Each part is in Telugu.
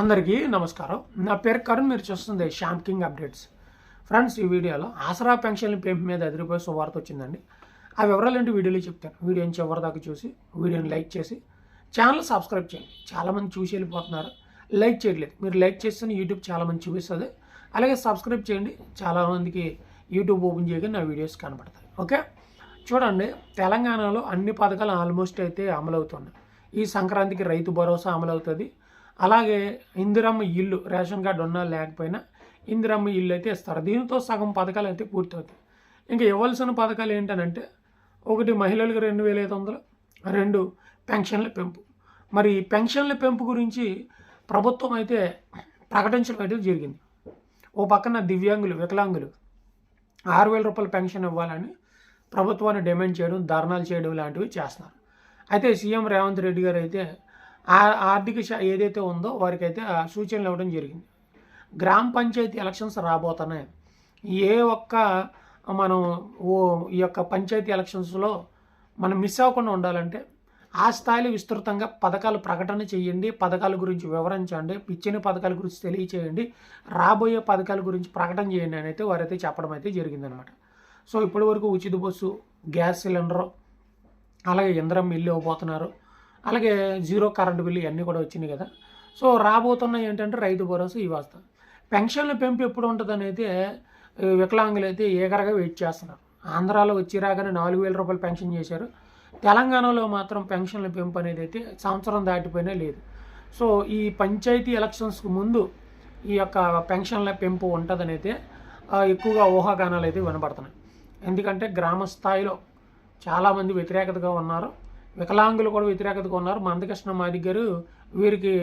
అందరికీ నమస్కారం. నా పేరు కరుణ్ మీరు చూస్తుంది శ్యామ్ కింగ్ అప్డేట్స్. ఫ్రెండ్స్ ఈ వీడియోలో ఆసరా పెన్షన్ పెంపు మీద అదిరిపోయి శుభార్త వచ్చిందండి. ఆ వివరాలు ఏంటి వీడియోలో చెప్తాను. వీడియోని చివరి దాకా చూసి వీడియోని లైక్ చేసి ఛానల్ సబ్స్క్రైబ్ చేయండి. చాలామంది చూసి వెళ్ళిపోతున్నారు. లైక్ చేయట్లేదు. మీరు లైక్ చేస్తే యూట్యూబ్ చాలామంది చూపిస్తుంది. అలాగే సబ్స్క్రైబ్ చేయండి. చాలామందికి యూట్యూబ్ ఓపెన్ చేయగా నా వీడియోస్ కనబడతాయి ఓకే? చూడండి తెలంగాణలో అన్ని పథకాలు ఆల్మోస్ట్ అయితే అమలవుతున్నాయి. ఈ సంక్రాంతికి రైతు భరోసా అమలవుతుంది. అలాగే ఇందిరమ్మ ఇల్లు రేషన్ కార్డు ఉన్నా లేకపోయినా ఇందిరమ్మ ఇల్లు అయితే ఇస్తారు. దీనితో సగం పథకాలు అయితే పూర్తవుతాయి. ఇంకా ఇవ్వాల్సిన పథకాలు ఏంటనంటే ఒకటి మహిళలకు రెండు వేల ఐదు వందలు రెండు పెన్షన్ల పెంపు. మరి పెన్షన్ల పెంపు గురించి ప్రభుత్వం అయితే ప్రకటించడం అయితే జరిగింది. ఓ పక్కన దివ్యాంగులు వికలాంగులు ఆరు వేల రూపాయల పెన్షన్ ఇవ్వాలని ప్రభుత్వాన్ని డిమాండ్ చేయడం ధర్నాలు చేయడం లాంటివి చేస్తున్నారు. అయితే సీఎం రేవంత్ రెడ్డి గారు అయితే ఆర్థిక శా ఏదైతే ఉందో వారికైతే ఆ సూచనలు ఇవ్వడం జరిగింది. గ్రామ పంచాయతీ ఎలక్షన్స్ రాబోతున్నాయి. ఏ ఒక్క మనం ఓ ఈ యొక్క పంచాయతీ ఎలక్షన్స్లో మనం మిస్ అవ్వకుండా ఉండాలంటే ఆ స్థాయిలో విస్తృతంగా పథకాలు ప్రకటన చేయండి పథకాల గురించి వివరించండి ఇచ్చిన పథకాల గురించి తెలియచేయండి రాబోయే పథకాల గురించి ప్రకటన చేయండి అని అయితే వారైతే చెప్పడం అయితే జరిగిందనమాట. సో ఇప్పటి వరకు ఉచిత బస్సు గ్యాస్ సిలిండరు అలాగే ఇంద్రం ఇల్లు ఇవ్వబోతున్నారు. అలాగే జీరో కరెంటు బిల్లు ఇవన్నీ కూడా వచ్చినాయి కదా. సో రాబోతున్నాయి ఏంటంటే రైతు భరోసా ఈ వస్తా. పెన్షన్ల పెంపు ఎప్పుడు ఉంటుందని అయితే వికలాంగులు అయితే ఏగరగా వెయిట్ చేస్తున్నారు. ఆంధ్రాలో వచ్చి రాగానే నాలుగు వేల రూపాయలు పెన్షన్ చేశారు. తెలంగాణలో మాత్రం పెన్షన్ల పెంపు అనేది అయితే సంవత్సరం దాటిపోయినా లేదు. సో ఈ పంచాయతీ ఎలక్షన్స్కి ముందు ఈ యొక్క పెన్షన్ల పెంపు ఉంటుందని అయితే ఎక్కువగా ఊహాగానాలు అయితే వినబడుతున్నాయి. ఎందుకంటే గ్రామ స్థాయిలో చాలామంది వ్యతిరేకతగా ఉన్నారు. వికలాంగులు కూడా వ్యతిరేకతగా ఉన్నారు మందకృష్ణ మాది గారు వీరికి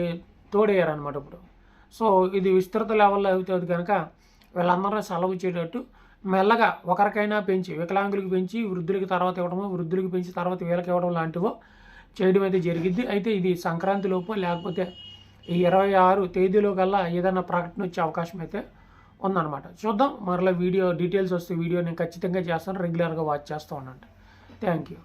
తోడయ్యారనమాట ఇప్పుడు. సో ఇది విస్తృత లెవెల్లో అవుతుంది కనుక వీళ్ళందరూ సెలవు ఇచ్చేటట్టు మెల్లగా ఒకరికైనా పెంచి వికలాంగులకు పెంచి వృద్ధులకి తర్వాత ఇవ్వడము వృద్ధులకి పెంచి తర్వాత వీళ్ళకి ఇవ్వడం లాంటివో చేయడం అయితే జరిగింది అయితే ఇది సంక్రాంతి లోపు లేకపోతే ఈ ఇరవై ఆరు తేదీలో కల్లా ఏదైనా ప్రకటన వచ్చే అవకాశం అయితే ఉందన్నమాట. చూద్దాం. మరలా వీడియో డీటెయిల్స్ వస్తే వీడియో నేను ఖచ్చితంగా చేస్తాను. రెగ్యులర్గా వాచ్ చేస్తూ ఉన్నాను థ్యాంక్ యూ